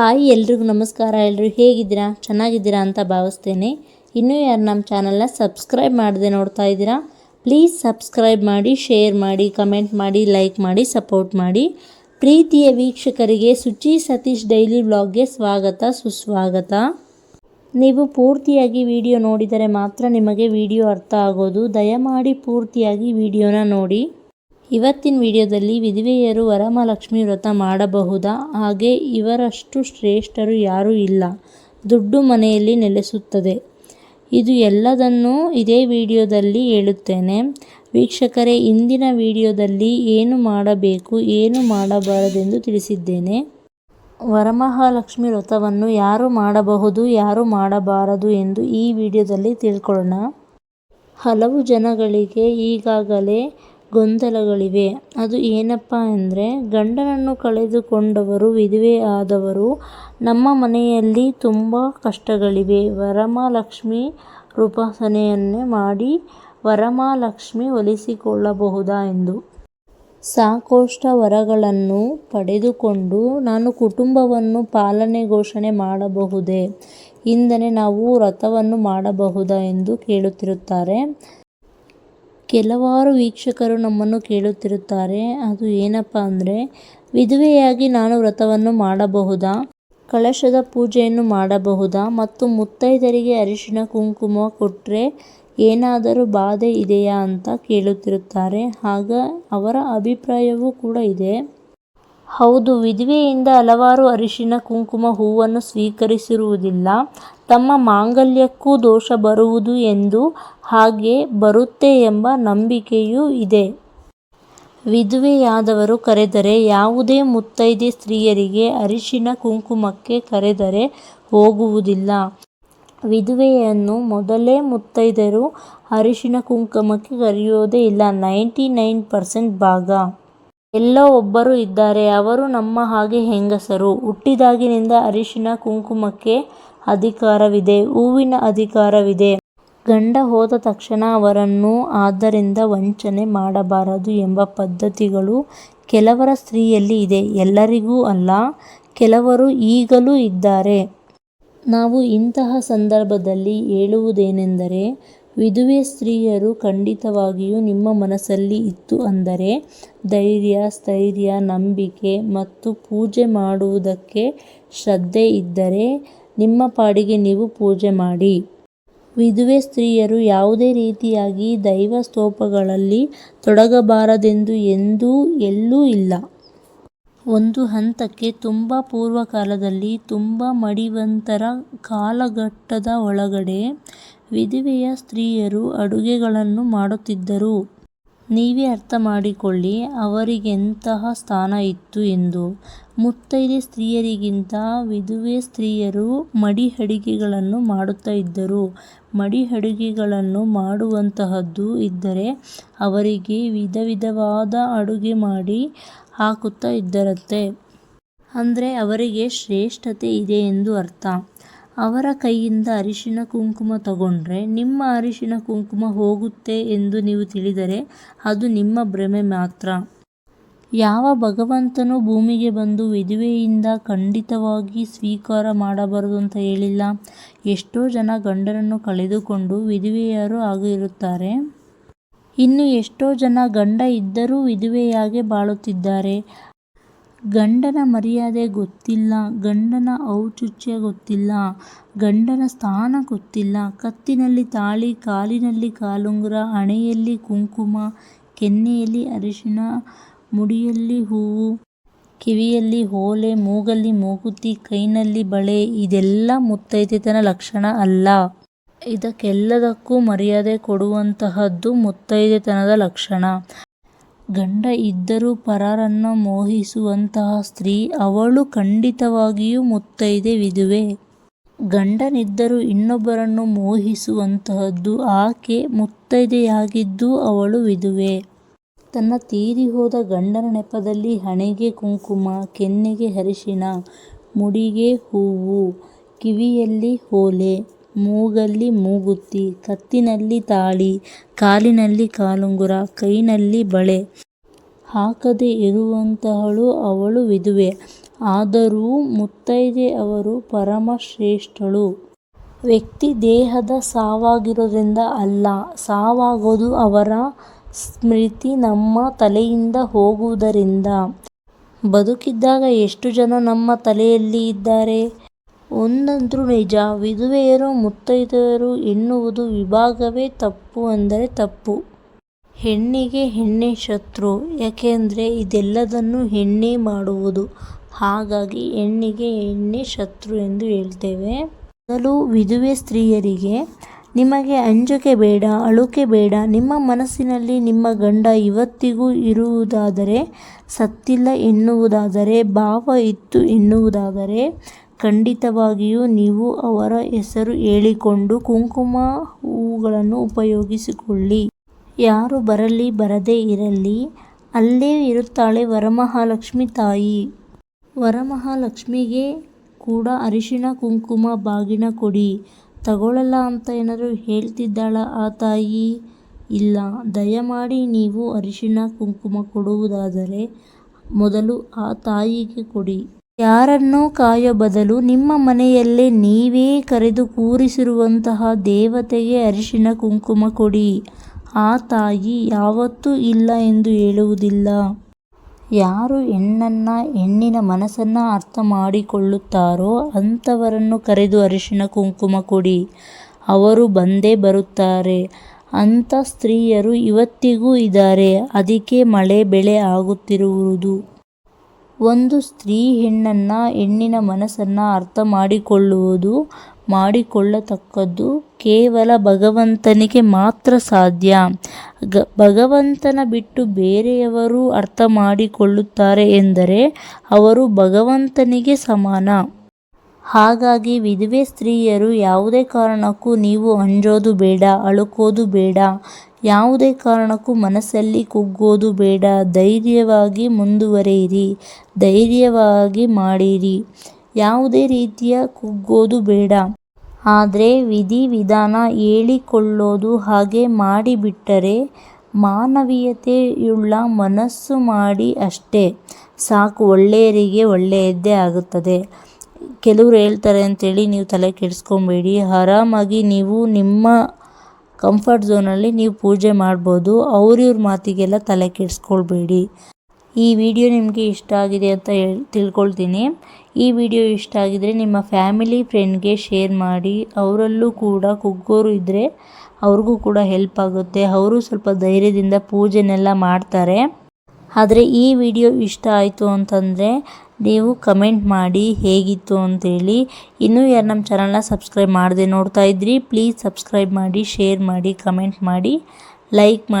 Hi ಎಲ್ರಿಗೂ ನಮಸ್ಕಾರ. ಎಲ್ಲರೂ ಹೇಗಿದ್ದೀರಾ? ಚೆನ್ನಾಗಿದ್ದೀರಾ ಅಂತ ಭಾವಿಸ್ತೇನೆ. ಇನ್ನೂ ಯಾರು ನಮ್ಮ ಚಾನಲ್ನ ಸಬ್ಸ್ಕ್ರೈಬ್ ಮಾಡದೆ ನೋಡ್ತಾ ಇದ್ದೀರಾ? ಪ್ಲೀಸ್ ಸಬ್ಸ್ಕ್ರೈಬ್ ಮಾಡಿ, ಶೇರ್ ಮಾಡಿ, ಕಮೆಂಟ್ ಮಾಡಿ, ಲೈಕ್ ಮಾಡಿ, ಸಪೋರ್ಟ್ ಮಾಡಿ. ಪ್ರೀತಿಯ ವೀಕ್ಷಕರಿಗೆ ಸುಚಿ ಸತೀಶ್ ಡೈಲಿ ವ್ಲಾಗ್ಗೆ ಸ್ವಾಗತ, ಸುಸ್ವಾಗತ. ನೀವು ಪೂರ್ತಿಯಾಗಿ ವಿಡಿಯೋ ನೋಡಿದರೆ ಮಾತ್ರ ನಿಮಗೆ ವಿಡಿಯೋ ಅರ್ಥ ಆಗೋದು. ದಯಮಾಡಿ ಪೂರ್ತಿಯಾಗಿ ವಿಡಿಯೋನ ನೋಡಿ. ಇವತ್ತಿನ ವಿಡಿಯೋದಲ್ಲಿ ವಿಧವೆಯರು ವರಮಹಾಲಕ್ಷ್ಮಿ ವ್ರತ ಮಾಡಬಹುದಾ? ಹಾಗೆ ಇವರಷ್ಟು ಶ್ರೇಷ್ಠರು ಯಾರೂ ಇಲ್ಲ. ದುಡ್ಡು ಮನೆಯಲ್ಲಿ ನೆಲೆಸುತ್ತದೆ. ಇದು ಎಲ್ಲದನ್ನೂ ಇದೇ ವಿಡಿಯೋದಲ್ಲಿ ಹೇಳುತ್ತೇನೆ. ವೀಕ್ಷಕರೇ, ಇಂದಿನ ವಿಡಿಯೋದಲ್ಲಿ ಏನು ಮಾಡಬೇಕು, ಏನು ಮಾಡಬಾರದೆಂದು ತಿಳಿಸಿದ್ದೇನೆ. ವರಮಹಾಲಕ್ಷ್ಮಿ ವ್ರತವನ್ನು ಯಾರು ಮಾಡಬಹುದು, ಯಾರು ಮಾಡಬಾರದು ಎಂದು ಈ ವಿಡಿಯೋದಲ್ಲಿ ತಿಳ್ಕೊಳ್ಳೋಣ. ಹಲವು ಜನಗಳಿಗೆ ಈಗಾಗಲೇ ಗೊಂದಲಗಳಿವೆ. ಅದು ಏನಪ್ಪ ಅಂದರೆ, ಗಂಡನನ್ನು ಕಳೆದುಕೊಂಡವರು, ವಿಧವೆ ಆದವರು, ನಮ್ಮ ಮನೆಯಲ್ಲಿ ತುಂಬ ಕಷ್ಟಗಳಿವೆ. ವರಮಹಾಲಕ್ಷ್ಮಿ ಉಪಾಸನೆಯನ್ನೇ ಮಾಡಿ ವರಮಹಾಲಕ್ಷ್ಮಿ ಒಲಿಸಿಕೊಳ್ಳಬಹುದಾ ಎಂದು. ಸಾಕೋಷ್ಟ ವರಗಳನ್ನು ಪಡೆದುಕೊಂಡು ನಾನು ಕುಟುಂಬವನ್ನು ಪಾಲನೆ ಘೋಷಣೆ ಮಾಡಬಹುದೇ? ಇಂದನೆ ನಾವು ವ್ರತವನ್ನು ಮಾಡಬಹುದಾ ಎಂದು ಕೇಳುತ್ತಿರುತ್ತಾರೆ. ಕೆಲವಾರು ವೀಕ್ಷಕರು ನಮ್ಮನ್ನು ಕೇಳುತ್ತಿರುತ್ತಾರೆ. ಅದು ಏನಪ್ಪ ಅಂದರೆ, ವಿಧವೆಯಾಗಿ ನಾನು ವ್ರತವನ್ನು ಮಾಡಬಹುದಾ? ಕಳಶದ ಪೂಜೆಯನ್ನು ಮಾಡಬಹುದಾ? ಮತ್ತು ಮುತ್ತೈದರಿಗೆ ಅರಿಶಿನ ಕುಂಕುಮ ಕೊಟ್ಟರೆ ಏನಾದರೂ ಬಾಧೆ ಇದೆಯಾ ಅಂತ ಕೇಳುತ್ತಿರುತ್ತಾರೆ. ಆಗ ಅವರ ಅಭಿಪ್ರಾಯವೂ ಕೂಡ ಇದೆ. ಹೌದು, ವಿಧವೆಯಿಂದ ಹಲವಾರು ಅರಿಶಿನ ಕುಂಕುಮ, ಹೂವನ್ನು ಸ್ವೀಕರಿಸಿರುವುದಿಲ್ಲ. ತಮ್ಮ ಮಾಂಗಲ್ಯಕ್ಕೂ ದೋಷ ಬರುವುದು ಎಂದು ಹಾಗೆ ಬರುತ್ತೆ ಎಂಬ ನಂಬಿಕೆಯೂ ಇದೆ. ವಿಧವೆಯಾದವರು ಕರೆದರೆ ಯಾವುದೇ ಮುತ್ತೈದೆ ಸ್ತ್ರೀಯರಿಗೆ ಅರಿಶಿನ ಕುಂಕುಮಕ್ಕೆ ಕರೆದರೆ ಹೋಗುವುದಿಲ್ಲ. ವಿಧವೆಯನ್ನು ಮೊದಲೇ ಮುತ್ತೈದೆಯರು ಅರಿಶಿನ ಕುಂಕುಮಕ್ಕೆ ಕರೆಯೋದೇ ಇಲ್ಲ. ನೈಂಟಿ ನೈನ್ ಪರ್ಸೆಂಟ್ ಭಾಗ. ಎಲ್ಲೋ ಒಬ್ಬರು ಇದ್ದಾರೆ. ಅವರು ನಮ್ಮ ಹಾಗೆ ಹೆಂಗಸರು. ಹುಟ್ಟಿದಾಗಿನಿಂದ ಅರಿಶಿನ ಕುಂಕುಮಕ್ಕೆ ಅಧಿಕಾರವಿದೆ. ಹೂವಿನ ಅಧಿಕಾರವಿದೆ. ಗಂಡ ಹೋದ ತಕ್ಷಣ ಅವರನ್ನು ಆದ್ದರಿಂದ ವಂಚನೆ ಮಾಡಬಾರದು ಎಂಬ ಪದ್ಧತಿಗಳು ಕೆಲವರ ಸ್ತ್ರೀಯಲ್ಲಿ ಇದೆ. ಎಲ್ಲರಿಗೂ ಅಲ್ಲ, ಕೆಲವರು ಈಗಲೂ ಇದ್ದಾರೆ. ನಾವು ಇಂತಹ ಸಂದರ್ಭದಲ್ಲಿ ಹೇಳುವುದೇನೆಂದರೆ ವಿಧವೆ ಸ್ತ್ರೀಯರು ಖಂಡಿತವಾಗಿಯೂ ನಿಮ್ಮ ಮನಸ್ಸಲ್ಲಿ ಇತ್ತು ಅಂದರೆ ಧೈರ್ಯ, ಸ್ಥೈರ್ಯ, ನಂಬಿಕೆ ಮತ್ತು ಪೂಜೆ ಮಾಡುವುದಕ್ಕೆ ಶ್ರದ್ಧೆ ಇದ್ದರೆ ನಿಮ್ಮ ಪಾಡಿಗೆ ನೀವು ಪೂಜೆ ಮಾಡಿ. ವಿಧವೆ ಸ್ತ್ರೀಯರು ಯಾವುದೇ ರೀತಿಯಾಗಿ ದೈವ ಸ್ತೋಪಗಳಲ್ಲಿ ತೊಡಗಬಾರದೆಂದು ಎಂದೂ ಎಲ್ಲೂ ಇಲ್ಲ. ಒಂದು ಹಂತಕ್ಕೆ ತುಂಬ ಪೂರ್ವಕಾಲದಲ್ಲಿ ತುಂಬ ಮಡಿವಂತರ ಕಾಲಘಟ್ಟದ ಒಳಗಡೆ ವಿಧವೆಯ ಸ್ತ್ರೀಯರು ಅಡುಗೆಗಳನ್ನು ಮಾಡುತ್ತಿದ್ದರು. ನೀವೇ ಅರ್ಥ ಮಾಡಿಕೊಳ್ಳಿ ಅವರಿಗೆಂತಹ ಸ್ಥಾನ ಇತ್ತು ಎಂದು. ಮುತ್ತೈದೆ ಸ್ತ್ರೀಯರಿಗಿಂತ ವಿಧುವೆ ಸ್ತ್ರೀಯರು ಮಡಿ ಅಡುಗೆಗಳನ್ನು ಮಾಡುತ್ತಾ ಇದ್ದರು. ಮಡಿ ಅಡುಗೆಗಳನ್ನು ಮಾಡುವಂತಹದ್ದು ಇದ್ದರೆ ಅವರಿಗೆ ವಿಧ ವಿಧವಾದ ಅಡುಗೆ ಮಾಡಿ ಹಾಕುತ್ತಾ ಇದ್ದರಂತೆ ಅಂದರೆ ಅವರಿಗೆ ಶ್ರೇಷ್ಠತೆ ಇದೆ ಎಂದು ಅರ್ಥ. ಅವರ ಕೈಯಿಂದ ಅರಿಶಿನ ಕುಂಕುಮ ತಗೊಂಡ್ರೆ ನಿಮ್ಮ ಅರಿಶಿನ ಕುಂಕುಮ ಹೋಗುತ್ತೆ ಎಂದು ನೀವು ತಿಳಿದರೆ ಅದು ನಿಮ್ಮ ಭ್ರಮೆ ಮಾತ್ರ. ಯಾವ ಭಗವಂತನು ಭೂಮಿಗೆ ಬಂದು ವಿಧವೆಯಿಂದ ಖಂಡಿತವಾಗಿ ಸ್ವೀಕಾರ ಮಾಡಬಾರದು ಅಂತ ಹೇಳಿಲ್ಲ. ಎಷ್ಟೋ ಜನ ಗಂಡರನ್ನು ಕಳೆದುಕೊಂಡು ವಿಧವೆಯರು ಆಗಿರುತ್ತಾರೆ. ಇನ್ನು ಎಷ್ಟೋ ಜನ ಗಂಡ ಇದ್ದರೂ ವಿಧುವೆಯಾಗೆ ಬಾಳುತ್ತಿದ್ದಾರೆ. ಗಂಡನ ಮರ್ಯಾದೆ ಗೊತ್ತಿಲ್ಲ, ಗಂಡನ ಔಚುಚ್ಯ ಗೊತ್ತಿಲ್ಲ, ಗಂಡನ ಸ್ಥಾನ ಗೊತ್ತಿಲ್ಲ. ಕತ್ತಿನಲ್ಲಿ ತಾಳಿ, ಕಾಲಿನಲ್ಲಿ ಕಾಲುಂಗುರ, ಹಣೆಯಲ್ಲಿ ಕುಂಕುಮ, ಕೆನ್ನೆಯಲ್ಲಿ ಅರಿಶಿನ ಮುಡಿಯಲ್ಲಿ ಹೂವು, ಕಿವಿಯಲ್ಲಿ ಓಲೆ ಮೂಗಲ್ಲಿ ಮೂಗುತಿ, ಕೈನಲ್ಲಿ ಬಳೆ, ಇದೆಲ್ಲ ಮುತ್ತೈದೆತನ ಲಕ್ಷಣ ಅಲ್ಲ. ಇದಕ್ಕೆಲ್ಲದಕ್ಕೂ ಮರ್ಯಾದೆ ಕೊಡುವಂತಹದ್ದು ಮುತ್ತೈದೆತನದ ಲಕ್ಷಣ. ಗಂಡ ಇದ್ದರೂ ಪರರನ್ನು ಮೋಹಿಸುವಂತಹ ಸ್ತ್ರೀ ಅವಳು ಖಂಡಿತವಾಗಿಯೂ ಮುತ್ತೈದೆ ವಿಧವೆ. ಗಂಡನಿದ್ದರೂ ಇನ್ನೊಬ್ಬರನ್ನು ಮೋಹಿಸುವಂತಹದ್ದು ಆಕೆ ಮುತ್ತೈದೆಯಾಗಿದ್ದು ಅವಳು ವಿಧವೆ. ತನ್ನ ತೀರಿ ಹೋದ ಗಂಡನ ನೆಪದಲ್ಲಿ ಹಣೆಗೆ ಕುಂಕುಮ, ಕೆನ್ನೆಗೆ ಅರಿಶಿನ ಮುಡಿಗೆ ಹೂವು, ಕಿವಿಯಲ್ಲಿ ಓಲೆ ಮೂಗಲ್ಲಿ ಮೂಗುತಿ ಕತ್ತಿನಲ್ಲಿ ತಾಳಿ ಕಾಲಿನಲ್ಲಿ ಕಾಲುಂಗುರ ಕೈನಲ್ಲಿ ಬಳೆ ಹಾಕದೆ ಇರುವಂತಹಳು ಅವಳು ವಿಧವೆ ಆದರೂ ಮುತ್ತೈದೆ ಅವರು ಪರಮಶ್ರೇಷ್ಠಳು. ವ್ಯಕ್ತಿ ದೇಹದ ಸಾವಾಗಿರೋದ್ರಿಂದ ಅಲ್ಲ, ಸಾವಾಗೋದು ಅವರ ಸ್ಮೃತಿ ನಮ್ಮ ತಲೆಯಿಂದ ಹೋಗುವುದರಿಂದ. ಬದುಕಿದ್ದಾಗ ಎಷ್ಟು ಜನ ನಮ್ಮ ತಲೆಯಲ್ಲಿ ಇದ್ದಾರೆ? ಒಂದಂತೂ ನಿಜ, ವಿಧವೆಯರು ಮುತ್ತೈದೆಯರು ಎನ್ನುವುದು ವಿಭಾಗವೇ ತಪ್ಪು ಅಂದರೆ ತಪ್ಪು. ಹೆಣ್ಣಿಗೆ ಹೆಣ್ಣೇ ಶತ್ರು. ಯಾಕೆಂದರೆ ಇದೆಲ್ಲದನ್ನು ಹೆಣ್ಣೇ ಮಾಡುವುದು. ಹಾಗಾಗಿ ಹೆಣ್ಣಿಗೆ ಹೆಣ್ಣೇ ಶತ್ರು ಎಂದು ಹೇಳ್ತೇವೆ. ಮೊದಲು ವಿಧವೆ ಸ್ತ್ರೀಯರಿಗೆ ನಿಮಗೆ ಅಂಜಿಕೆ ಬೇಡ, ಅಳುಕೆ ಬೇಡ. ನಿಮ್ಮ ಮನಸ್ಸಿನಲ್ಲಿ ನಿಮ್ಮ ಗಂಡ ಇವತ್ತಿಗೂ ಇರುವುದಾದರೆ, ಸತ್ತಿಲ್ಲ ಎನ್ನುವುದಾದರೆ, ಭಾವ ಇತ್ತು ಎನ್ನುವುದಾದರೆ ಖಂಡಿತವಾಗಿಯೂ ನೀವು ಅವರ ಹೆಸರು ಹೇಳಿಕೊಂಡು ಕುಂಕುಮ, ಹೂವುಗಳನ್ನು ಉಪಯೋಗಿಸಿಕೊಳ್ಳಿ. ಯಾರು ಬರಲಿ ಬರದೇ ಇರಲಿ ಅಲ್ಲೇ ಇರುತ್ತಾಳೆ ವರಮಹಾಲಕ್ಷ್ಮಿ ತಾಯಿ. ವರಮಹಾಲಕ್ಷ್ಮಿಗೆ ಕೂಡ ಅರಿಶಿನ ಕುಂಕುಮ ಬಾಗಿನ ಕೊಡಿ. ತಗೊಳ್ಳಲ್ಲ ಅಂತ ಏನಾದರೂ ಹೇಳ್ತಿದ್ದಾಳ ಆ ತಾಯಿ? ಇಲ್ಲ. ದಯಮಾಡಿ ನೀವು ಅರಿಶಿನ ಕುಂಕುಮ ಕೊಡುವುದಾದರೆ ಮೊದಲು ಆ ತಾಯಿಗೆ ಕೊಡಿ. ಯಾರನ್ನೋ ಕಾಯೋ ಬದಲು ನಿಮ್ಮ ಮನೆಯಲ್ಲೇ ನೀವೇ ಕರೆದು ಕೂರಿಸಿರುವಂತಹ ದೇವತೆಗೆ ಅರಿಶಿನ ಕುಂಕುಮ ಕೊಡಿ. ಆ ತಾಯಿ ಯಾವತ್ತೂ ಇಲ್ಲ ಎಂದು ಹೇಳುವುದಿಲ್ಲ. ಯಾರು ಹೆಣ್ಣನ್ನ, ಹೆಣ್ಣಿನ ಮನಸ್ಸನ್ನ ಅರ್ಥ ಮಾಡಿಕೊಳ್ಳುತ್ತಾರೋ ಅಂಥವರನ್ನು ಕರೆದು ಅರಿಶಿನ ಕುಂಕುಮ ಕೊಡಿ. ಅವರು ಬಂದೇ ಬರುತ್ತಾರೆ. ಅಂಥ ಸ್ತ್ರೀಯರು ಇವತ್ತಿಗೂ ಇದ್ದಾರೆ. ಅದಕ್ಕೆ ಮಳೆ ಬೆಳೆ ಆಗುತ್ತಿರುವುದು. ಒಂದು ಸ್ತ್ರೀ ಹೆಣ್ಣನ್ನ, ಹೆಣ್ಣಿನ ಮನಸ್ಸನ್ನ ಅರ್ಥ ಮಾಡಿಕೊಳ್ಳುವುದು, ಮಾಡಿಕೊಳ್ಳತಕ್ಕದ್ದು ಕೇವಲ ಭಗವಂತನಿಗೆ ಮಾತ್ರ ಸಾಧ್ಯ. ಗ ಭಗವಂತನ ಬಿಟ್ಟು ಬೇರೆಯವರು ಅರ್ಥ ಮಾಡಿಕೊಳ್ಳುತ್ತಾರೆ ಎಂದರೆ ಅವರು ಭಗವಂತನಿಗೆ ಸಮಾನ. ಹಾಗಾಗಿ ವಿಧವೆ ಸ್ತ್ರೀಯರು ಯಾವುದೇ ಕಾರಣಕ್ಕೂ ನೀವು ಅಂಜೋದು ಬೇಡ, ಅಳುಕೋದು ಬೇಡ. ಯಾವುದೇ ಕಾರಣಕ್ಕೂ ಮನಸ್ಸಲ್ಲಿ ಕುಗ್ಗೋದು ಬೇಡ. ಧೈರ್ಯವಾಗಿ ಮುಂದುವರೆಯಿರಿ ಧೈರ್ಯವಾಗಿ ಮಾಡಿರಿ. ಯಾವುದೇ ರೀತಿಯ ಕುಗ್ಗೋದು ಬೇಡ. ಆದರೆ ವಿಧಿ ವಿಧಾನ ಹೇಳಿಕೊಳ್ಳೋದು ಹಾಗೆ ಮಾಡಿಬಿಟ್ಟರೆ ಮಾನವೀಯತೆಯುಳ್ಳ ಮನಸ್ಸು ಮಾಡಿ ಅಷ್ಟೇ ಸಾಕು, ಒಳ್ಳೆಯರಿಗೆ ಒಳ್ಳೆಯದ್ದೇ ಆಗುತ್ತದೆ. ಕೆಲವರು ಹೇಳ್ತಾರೆ ಅಂತೇಳಿ ನೀವು ತಲೆ ಕೆಡಿಸ್ಕೊಬೇಡಿ ಆರಾಮಾಗಿ ನೀವು ನಿಮ್ಮ ಕಂಫರ್ಟ್ ಝೋನಲ್ಲಿ ನೀವು ಪೂಜೆ ಮಾಡ್ಬೋದು. ಅವ್ರಿವ್ರ ಮಾತಿಗೆಲ್ಲ ತಲೆ ಕೆಡಿಸ್ಕೊಳ್ಬೇಡಿ. ಈ ವಿಡಿಯೋ ನಿಮಗೆ ಇಷ್ಟ ಆಗಿದೆ ಅಂತ ತಿಳ್ಕೊಳ್ತೀನಿ. ಈ ವಿಡಿಯೋ ಇಷ್ಟ ಆಗಿದ್ರೆ ನಿಮ್ಮ ಫ್ಯಾಮಿಲಿ, ಫ್ರೆಂಡ್ಗೆ ಶೇರ್ ಮಾಡಿ. ಅವರಲ್ಲೂ ಕೂಡ ಕುಗ್ಗೋರು ಇದ್ದರೆ ಅವ್ರಿಗೂ ಕೂಡ ಹೆಲ್ಪ್ ಆಗುತ್ತೆ. ಅವರು ಸ್ವಲ್ಪ ಧೈರ್ಯದಿಂದ ಪೂಜೆನೆಲ್ಲ ಮಾಡ್ತಾರೆ. ಆದರೆ ಈ ವಿಡಿಯೋ ಇಷ್ಟ ಆಯಿತು ಅಂತಂದ್ರೆ ನೀವು ಕಮೆಂಟ್ ಮಾಡಿ ಹೇಗಿತ್ತು ಅಂತೇಳಿ. ಇನ್ನೂ ಯಾರು ನಮ್ಮ ಚಾನಲ್ನ ಸಬ್ಸ್ಕ್ರೈಬ್ ಮಾಡದೆ ನೋಡ್ತಾ ಇದ್ರಿ ಪ್ಲೀಸ್ ಸಬ್ಸ್ಕ್ರೈಬ್ ಮಾಡಿ, ಶೇರ್ ಮಾಡಿ, ಕಮೆಂಟ್ ಮಾಡಿ, ಲೈಕ್ ಮಾಡಿ.